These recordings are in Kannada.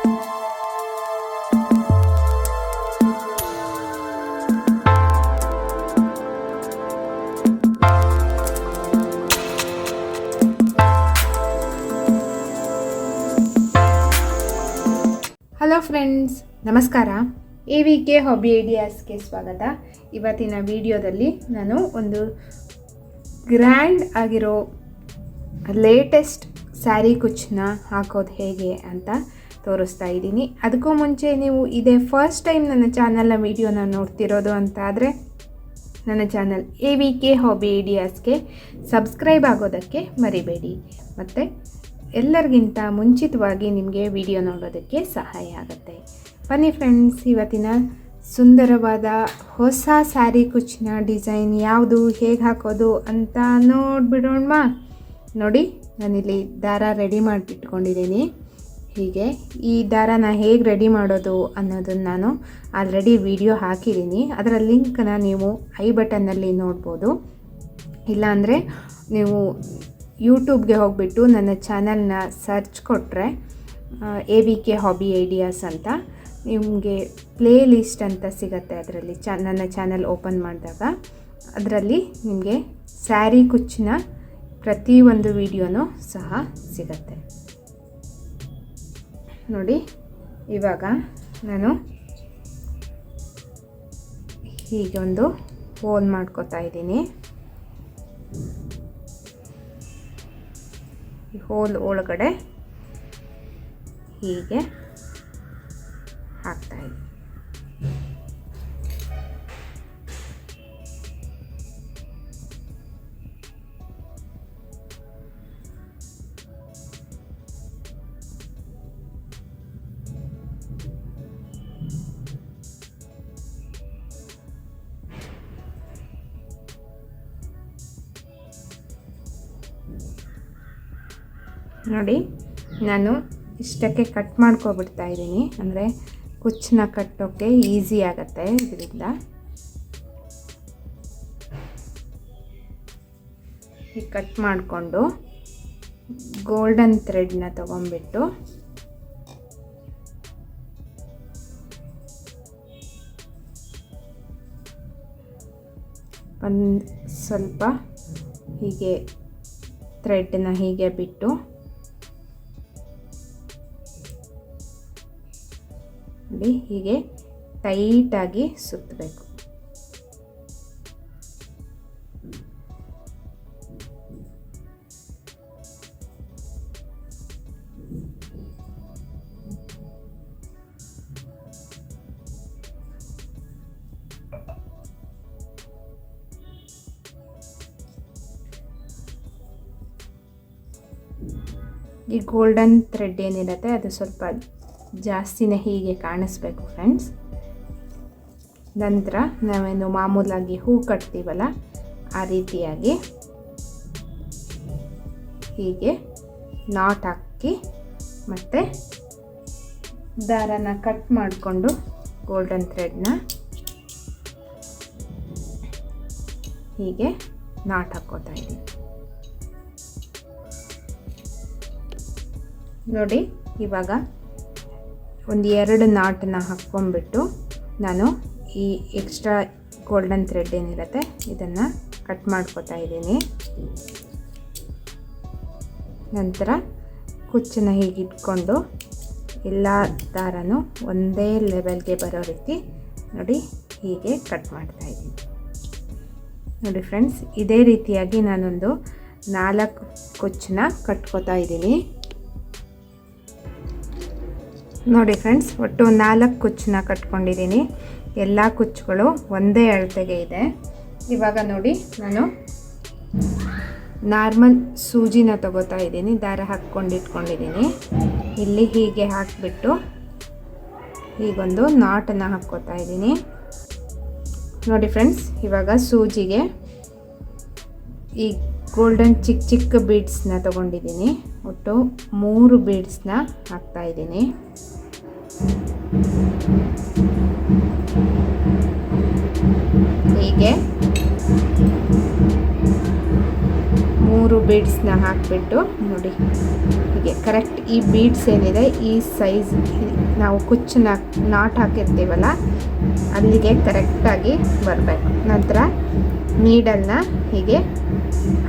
ಹಲೋ ಫ್ರೆಂಡ್ಸ್ ನಮಸ್ಕಾರ. ಎ ವಿ ಕೆ ಹಾಬಿ ಐಡಿಯಾಸ್ಗೆ ಸ್ವಾಗತ. ಇವತ್ತಿನ ವಿಡಿಯೋದಲ್ಲಿ ನಾನು ಒಂದು ಗ್ರ್ಯಾಂಡ್ ಆಗಿರೋ ಲೇಟೆಸ್ಟ್ ಸ್ಯಾರಿ ಕುಚ್ಚನ್ನ ಹಾಕೋದು ಹೇಗೆ ಅಂತ ತೋರಿಸ್ತಾ ಇದ್ದೀನಿ. ಅದಕ್ಕೂ ಮುಂಚೆ ನೀವು ಇದೇ ಫಸ್ಟ್ ಟೈಮ್ ನನ್ನ ಚಾನಲ್ನ ವಿಡಿಯೋನ ನೋಡ್ತಿರೋದು ಅಂತ ಆದರೆ ನನ್ನ channel A V K hobby ಐಡಿಯಾಸ್ಗೆ subscribe ಆಗೋದಕ್ಕೆ ಮರಿಬೇಡಿ. ಮತ್ತು ಎಲ್ಲರಿಗಿಂತ ಮುಂಚಿತವಾಗಿ ನಿಮಗೆ ವಿಡಿಯೋ ನೋಡೋದಕ್ಕೆ ಸಹಾಯ ಆಗುತ್ತೆ. ಬನ್ನಿ ಫ್ರೆಂಡ್ಸ್ ಇವತ್ತಿನ ಸುಂದರವಾದ ಹೊಸ ಸ್ಯಾರಿ ಕುಚ್ಚಿನ ಡಿಸೈನ್ ಯಾವುದು, ಹೇಗೆ ಹಾಕೋದು ಅಂತ ನೋಡಿಬಿಡೋಣ ನೋಡಿ, ನಾನಿಲ್ಲಿ ದಾರ ರೆಡಿ ಮಾಡಿಟ್ಕೊಂಡಿದ್ದೀನಿ ಹೀಗೆ ಈ ದಾರನ ಹೇಗೆ ರೆಡಿ ಮಾಡೋದು ಅನ್ನೋದನ್ನು ನಾನು ಆಲ್ರೆಡಿ ವಿಡಿಯೋ ಹಾಕಿದ್ದೀನಿ. ಅದರ ಲಿಂಕನ್ನು ನೀವು ಐ ಬಟನ್ನಲ್ಲಿ ನೋಡ್ಬೋದು. ಇಲ್ಲಾಂದರೆ ನೀವು ಯೂಟ್ಯೂಬ್ಗೆ ಹೋಗಿಬಿಟ್ಟು ನನ್ನ ಚಾನಲ್ನ ಸರ್ಚ್ ಕೊಟ್ಟರೆ A V K hobby ideas ಅಂತ ನಿಮಗೆ ಪ್ಲೇ ಲಿಸ್ಟ್ ಅಂತ ಸಿಗತ್ತೆ ಅದರಲ್ಲಿ ಚ ನನ್ನ ಚಾನಲ್ ಓಪನ್ ಮಾಡಿದಾಗ. ಅದರಲ್ಲಿ ನಿಮಗೆ ಸ್ಯಾರಿ ಕುಚ್ಚಿನ ಪ್ರತಿಯೊಂದು ವಿಡಿಯೋನೂ ಸಹ ಸಿಗತ್ತೆ. ನೋಡಿ ಇವಾಗ ನಾನು ಹೀಗೆ ಒಂದು ಹೋಲ್ ಮಾಡ್ಕೋತಾ ಇದ್ದೀನಿ. ಹೋಲ್ ಒಳಗಡೆ ಹೀಗೆ ನೋಡಿ, ನಾನು ಇಷ್ಟಕ್ಕೆ ಕಟ್ ಮಾಡ್ಕೊಬಿಡ್ತಾ ಇದ್ದೀನಿ. ಅಂದರೆ ಕುಚ್ಚನ್ನ ಕಟ್ಟೋಕ್ಕೆ ಈಸಿ ಆಗುತ್ತೆ ಇದರಿಂದ. ಈ ಕಟ್ ಮಾಡಿಕೊಂಡು ಗೋಲ್ಡನ್ ಥ್ರೆಡ್ನ ತೊಗೊಂಬಿಟ್ಟು ಒಂದು ಸ್ವಲ್ಪ ಹೀಗೆ ಥ್ರೆಡ್ನ ಹೀಗೆ ಬಿಟ್ಟು ನೋಡಿ ಹೀಗೆ ಟೈಟಾಗಿ ಸುತ್ತಬೇಕು. ಈ ಗೋಲ್ಡನ್ ಥ್ರೆಡ್ ಏನಿರುತ್ತೆ ಅದು ಸ್ವಲ್ಪ ಜಾಸ್ತಿನೇ ಹೀಗೆ ಕಾಣಿಸ್ಬೇಕು ಫ್ರೆಂಡ್ಸ್ ನಂತರ ನಾವೇನು ಮಾಮೂಲಾಗಿ ಹೂ ಕಟ್ತೀವಲ್ಲ, ಆ ರೀತಿಯಾಗಿ ಹೀಗೆ ನಾಟ್ ಹಾಕಿ ಮತ್ತು ದಾರನ ಕಟ್ ಮಾಡಿಕೊಂಡು ಗೋಲ್ಡನ್ ಥ್ರೆಡ್ನ ಹೀಗೆ ನಾಟ್ ಹಾಕ್ಕೋತಾ ಇದ್ದೀನಿ ನೋಡಿ, ಇವಾಗ ಒಂದು ಎರಡು ನಾಟನ್ನ ಹಾಕ್ಕೊಂಡ್ಬಿಟ್ಟು ನಾನು ಈ ಎಕ್ಸ್ಟ್ರಾ ಗೋಲ್ಡನ್ ಥ್ರೆಡ್ ಏನಿರುತ್ತೆ ಇದನ್ನು ಕಟ್ ಮಾಡ್ಕೊತಾ ಇದ್ದೀನಿ. ನಂತರ ಕುಚ್ಚನ್ನ ಹೀಗೆ ಇಟ್ಕೊಂಡು ಎಲ್ಲ ದಾರನೂ ಒಂದೇ ಲೆವೆಲ್ಗೆ ಬರೋ ರೀತಿ ನೋಡಿ ಹೀಗೆ ಕಟ್ ಮಾಡ್ತಾ ಇದ್ದೀನಿ. ನೋಡಿ ಫ್ರೆಂಡ್ಸ್ ಇದೇ ರೀತಿಯಾಗಿ ನಾನೊಂದು ನಾಲ್ಕು ಕುಚ್ಚನ್ನ ಕಟ್ಕೋತಾ ಇದ್ದೀನಿ. ನೋಡಿ ಫ್ರೆಂಡ್ಸ್ ಒಟ್ಟು ನಾಲ್ಕು ಕುಚ್ಚನ್ನ ಕಟ್ಕೊಂಡಿದ್ದೀನಿ. ಎಲ್ಲ ಕುಚ್ಚುಗಳು ಒಂದೇ ಅಳತೆಗೆ ಇದೆ. ಇವಾಗ ನೋಡಿ ನಾನು ನಾರ್ಮಲ್ ಸೂಜಿನ ತಗೋತಾ ಇದ್ದೀನಿ, ದಾರ ಹಾಕ್ಕೊಂಡು ಇಟ್ಕೊಂಡಿದ್ದೀನಿ. ಇಲ್ಲಿ ಹೀಗೆ ಹಾಕಿಬಿಟ್ಟು ಹೀಗೊಂದು ನಾಟನ್ನು ಹಾಕ್ಕೋತಾ ಇದ್ದೀನಿ. ನೋಡಿ ಫ್ರೆಂಡ್ಸ್ ಇವಾಗ ಸೂಜಿಗೆ ಈ ಗೋಲ್ಡನ್ ಚಿಕ್ಕ ಚಿಕ್ಕ ಬೀಡ್ಸ್ನ ತಗೊಂಡಿದ್ದೀನಿ. ಒಟ್ಟು ಮೂರು ಬೀಡ್ಸ್ನ ಹಾಕ್ತಾ ಇದ್ದೀನಿ. ಹೀಗೆ ಮೂರು ಬೀಡ್ಸ್ನ ಹಾಕಿಬಿಟ್ಟು ನೋಡಿ. ಹೀಗೆ ಕರೆಕ್ಟ್ ಈ ಬೀಡ್ಸ್ ಏನಿದೆ, ಈ ಸೈಜ್ ನಾವು ಕುಚ್ಚನ್ನ ನಾಟ್ ಹಾಕಿರ್ತೀವಲ್ಲ, ಅಲ್ಲಿಗೆ ಕರೆಕ್ಟಾಗಿ ಬರಬೇಕು. ನಂತರ ನೀಡಲ್ನ ಹೀಗೆ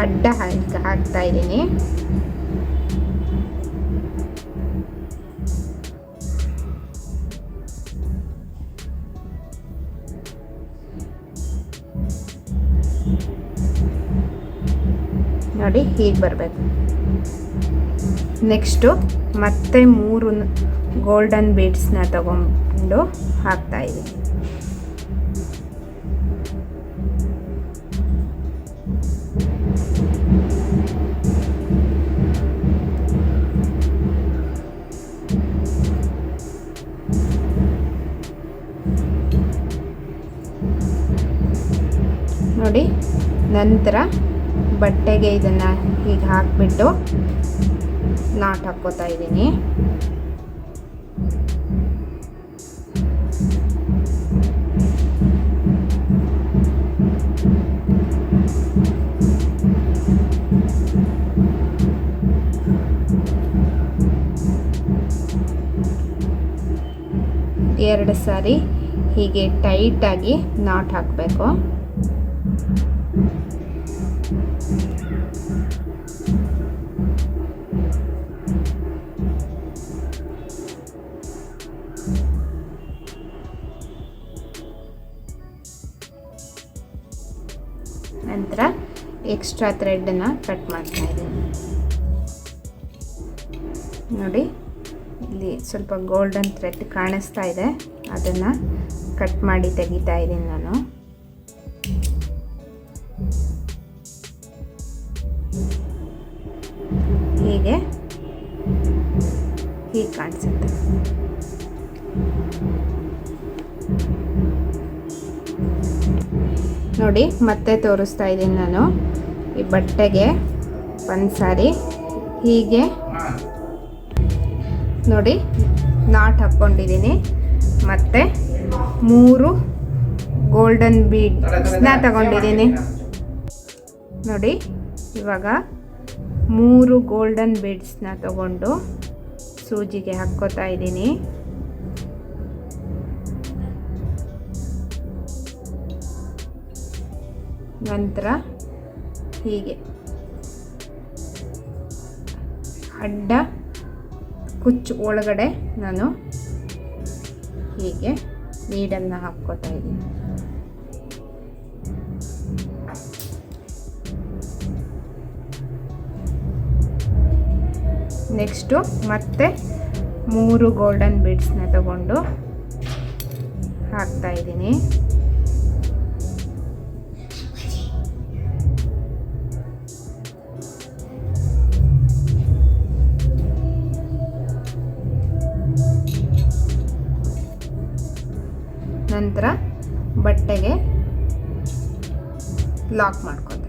ಅಡ್ಡ ಹಾಕಿ ಹಾಕ್ತಾ ಇದ್ದೀನಿ. ನೋಡಿ ಹೀಗೆ ಬರಬೇಕು. ನೆಕ್ಸ್ಟು ಮತ್ತೆ ಮೂರು ಗೋಲ್ಡನ್ ಬೀಡ್ಸ್ನ ತಗೊಂಡು ಹಾಕ್ತಾ ನೋಡಿ, ನಂತರ ಬಟ್ಟೆಗೆ ಇದನ್ನು ಹೀಗೆ ಹಾಕಿಬಿಟ್ಟು ನಾಟ್ ಹಾಕ್ಕೋತಾ ಇದ್ದೀನಿ. ಎರಡು ಸಾರಿ ಹೀಗೆ ಟೈಟಾಗಿ ನಾಟ್ ಹಾಕಬೇಕು. ನಂತರ ಎಕ್ಸ್ಟ್ರಾ ಥ್ರೆಡ್ಡನ್ನು ಕಟ್ ಮಾಡ್ತಾ ಇದ್ದೀನಿ. ನೋಡಿ, ಇಲ್ಲಿ ಸ್ವಲ್ಪ ಗೋಲ್ಡನ್ ಥ್ರೆಡ್ ಕಾಣಿಸ್ತಾ ಇದೆ. ಅದನ್ನು ಕಟ್ ಮಾಡಿ ತೆಗಿತಾ ಇದ್ದೀನಿ ನಾನು. ಹೀಗೆ ಹೀಗೆ ಕಾಣಿಸುತ್ತೆ. ನೋಡಿ, ಮತ್ತೆ ತೋರಿಸ್ತಾ ಇದ್ದೀನಿ ನಾನು. ಈ ಬಟ್ಟೆಗೆ ಒಂದು ಸಾರಿ. ಹೀಗೆ. ನೋಡಿ, ನಾಟ್ ಹಾಕ್ಕೊಂಡಿದ್ದೀನಿ. ಮತ್ತು ಮೂರು ಗೋಲ್ಡನ್ ಬೀಡ್ಸ್ನ ತಗೊಂಡಿದ್ದೀನಿ. ನೋಡಿ, ಇವಾಗ ಮೂರು ಗೋಲ್ಡನ್ ಬೀಡ್ಸ್ನ ತಗೊಂಡು ಸೂಜಿಗೆ ಹಾಕ್ಕೋತಾ ಇದ್ದೀನಿ. ನಂತರ ಹೀಗೆ. ಅಡ್ಡ ಕುಚ್ಚು ಒಳಗಡೆ ನಾನು ಹೀಗೆ ನೀಡನ್ನು ಹಾಕ್ಕೋತಾ ಇದ್ದೀನಿ. ನೆಕ್ಸ್ಟು ಮತ್ತೆ ಮೂರು ಗೋಲ್ಡನ್ ಬೀಡ್ಸ್ನ ತಗೊಂಡು ಹಾಕ್ತಾ ಇದ್ದೀನಿ. ಲಾಕ್ ಮಾಡ್ಕೊತಾ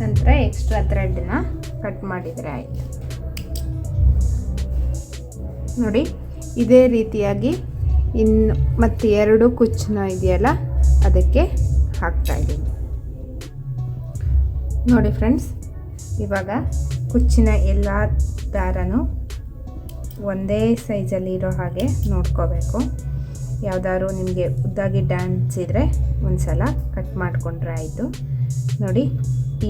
ನಂತರ ಎಕ್ಸ್ಟ್ರಾ ಥ್ರೆಡ್ನ ಕಟ್ ಮಾಡಿದರೆ ಆಯಿತು. ನೋಡಿ, ಇದೇ ರೀತಿಯಾಗಿ ಇನ್ನು ಮತ್ತು ಎರಡು ಕುಚ್ಚನ ಇದೆಯಲ್ಲ, ಅದಕ್ಕೆ ಹಾಕ್ತಾ ಇದ್ದೀನಿ. ನೋಡಿ ಫ್ರೆಂಡ್ಸ್, ಇವಾಗ ಕುಚ್ಚಿನ ಎಲ್ಲ ದಾರನೂ ಒಂದೇ ಸೈಜಲ್ಲಿ ಇರೋ ಹಾಗೆ ನೋಡ್ಕೋಬೇಕು. ಯಾವುದಾದ್ರು ನಿಮಗೆ ಉದ್ದಾಗಿ ಡ್ಯಾನ್ಸ್ ಇದ್ದರೆ ಒಂದು ಸಲ ಕಟ್ ಮಾಡಿಕೊಂಡ್ರೆ ಆಯಿತು. ನೋಡಿ,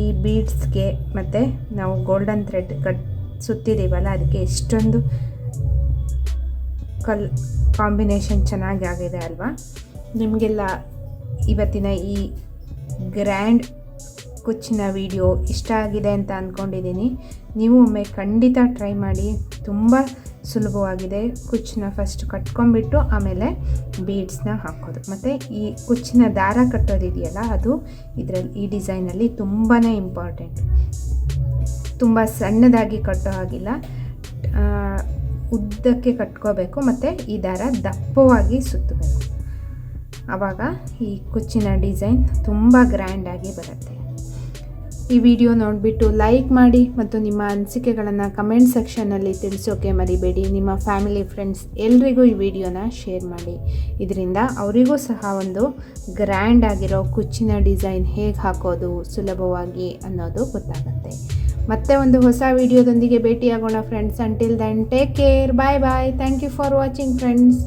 ಈ ಬೀಡ್ಸ್ಗೆ ಮತ್ತು ನಾವು ಗೋಲ್ಡನ್ ಥ್ರೆಡ್ ಕಟ್ ಸುತ್ತಿದ್ದೀವಲ್ಲ, ಅದಕ್ಕೆ ಎಷ್ಟೊಂದು ಕಲ್ ಕಾಂಬಿನೇಷನ್ ಚೆನ್ನಾಗಿ ಆಗಿದೆ ಅಲ್ವಾ? ನಿಮಗೆಲ್ಲ ಇವತ್ತಿನ ಈ ಗ್ರ್ಯಾಂಡ್ ಕುಚ್ಚಿನ ವಿಡಿಯೋ ಇಷ್ಟ ಆಗಿದೆ ಅಂತ ಅಂದ್ಕೊಂಡಿದ್ದೀನಿ ನೀವು ಒಮ್ಮೆ ಖಂಡಿತ ಟ್ರೈ ಮಾಡಿ, ತುಂಬ ಸುಲಭವಾಗಿದೆ ಕುಚ್ಚನ್ನ ಫಸ್ಟ್ ಕಟ್ಕೊಂಡ್ಬಿಟ್ಟು ಆಮೇಲೆ ಬೀಡ್ಸ್ನ ಹಾಕೋದು. ಮತ್ತು ಈ ಕುಚ್ಚಿನ ದಾರ ಕಟ್ಟೋದಿದೆಯಲ್ಲ, ಅದು ಇದರಲ್ಲಿ, ಈ ಡಿಸೈನಲ್ಲಿ ತುಂಬಾ ಇಂಪಾರ್ಟೆಂಟ್ ತುಂಬ ಸಣ್ಣದಾಗಿ ಕಟ್ಟೋ ಹಾಗಿಲ್ಲ. ಉದ್ದಕ್ಕೆ ಕಟ್ಕೋಬೇಕು ಮತ್ತು ಈ ದಾರ ದಪ್ಪವಾಗಿ ಸುತ್ತಬೇಕು. ಆವಾಗ ಈ ಕುಚ್ಚಿನ ಡಿಸೈನ್ ತುಂಬ ಗ್ರ್ಯಾಂಡಾಗಿ ಬರುತ್ತೆ. ಈ ವಿಡಿಯೋ ನೋಡಿಬಿಟ್ಟು ಲೈಕ್ ಮಾಡಿ ಮತ್ತು ನಿಮ್ಮ ಅನಿಸಿಕೆಗಳನ್ನು ಕಮೆಂಟ್ ಸೆಕ್ಷನ್ನಲ್ಲಿ ತಿಳಿಸೋಕೆ ಮರಿಬೇಡಿ. ನಿಮ್ಮ ಫ್ಯಾಮಿಲಿ, ಫ್ರೆಂಡ್ಸ್ ಎಲ್ರಿಗೂ ಈ ವಿಡಿಯೋನ ಶೇರ್ ಮಾಡಿ. ಇದರಿಂದ ಅವರಿಗೂ ಸಹ ಒಂದು ಗ್ರ್ಯಾಂಡ್ ಆಗಿರೋ ಕುಚ್ಚಿನ ಡಿಸೈನ್ ಹೇಗೆ ಹಾಕೋದು ಸುಲಭವಾಗಿ ಅನ್ನೋದು ಗೊತ್ತಾಗುತ್ತೆ. ಮತ್ತೆ ಒಂದು ಹೊಸ ವಿಡಿಯೋದೊಂದಿಗೆ ಭೇಟಿಯಾಗೋಣ, friends. Until then take care bye bye thank you for watching friends